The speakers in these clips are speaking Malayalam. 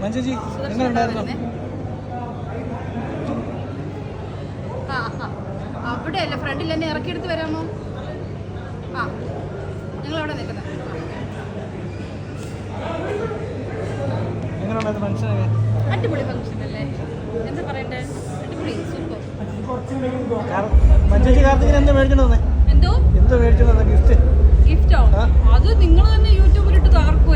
മഞ്ജുജി നിങ്ങൾ ഉണ്ടായിരുന്നു അവിടെ അല്ല ഫ്രണ്ടിൽ തന്നെ ഇറക്കിയെടുത്ത് വരാമോ? ആ. ഞങ്ങൾ അവിടെ നിൽക്കുന്നത് എങ്ങനെയുണ്ടായിരുന്നു മനസ്സിലായി അടിപൊളി ഫംഗ്ഷൻ അല്ലേ? എന്താ പറയണ്ടേ? അടിപൊളി സൂപ്പർ എന്താ എന്തോ? ഗിഫ്റ്റ് ഗിഫ്റ്റോ അത് നിങ്ങൾ തന്നെ യൂട്യൂബിലിട്ട് തകർക്കും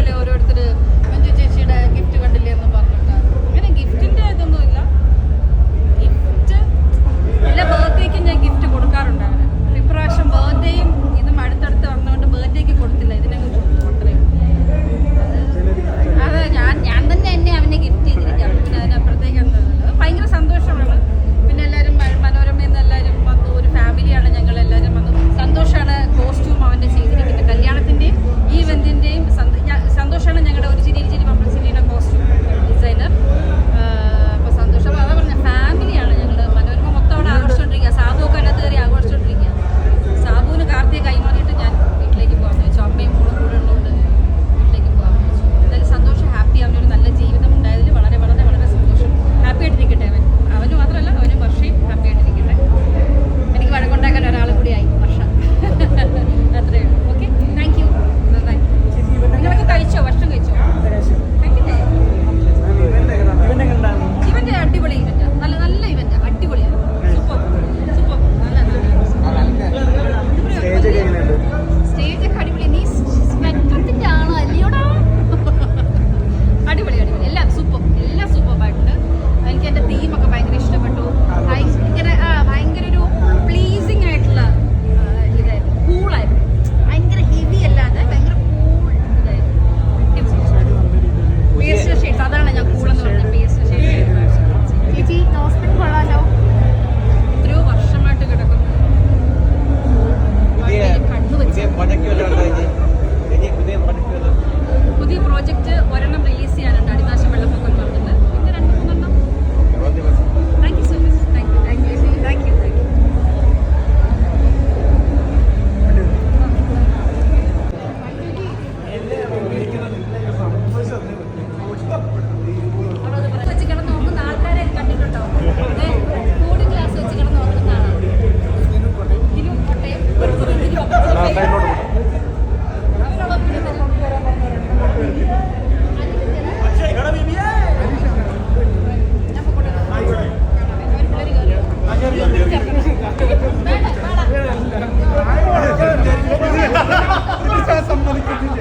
സമ്മതിക്കത്തില്ല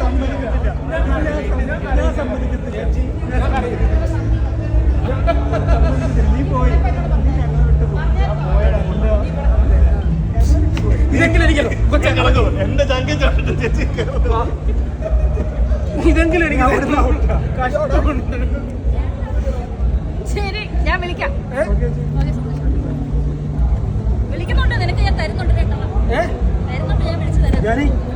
സമ്മതിക്കത്തില്ല. ഞാൻ സമ്മതിക്കത്തില്ല നീ പോയി ഇതെങ്കിലും എനിക്ക് എന്റെ ചാങ്കേജ് ഇതെങ്കിലും എനിക്ക് ശരി ഞാൻ വിളിക്കാം. വിളിക്കുന്നുണ്ട് നിനക്ക് ഞാൻ തരുന്നുണ്ട്. ready?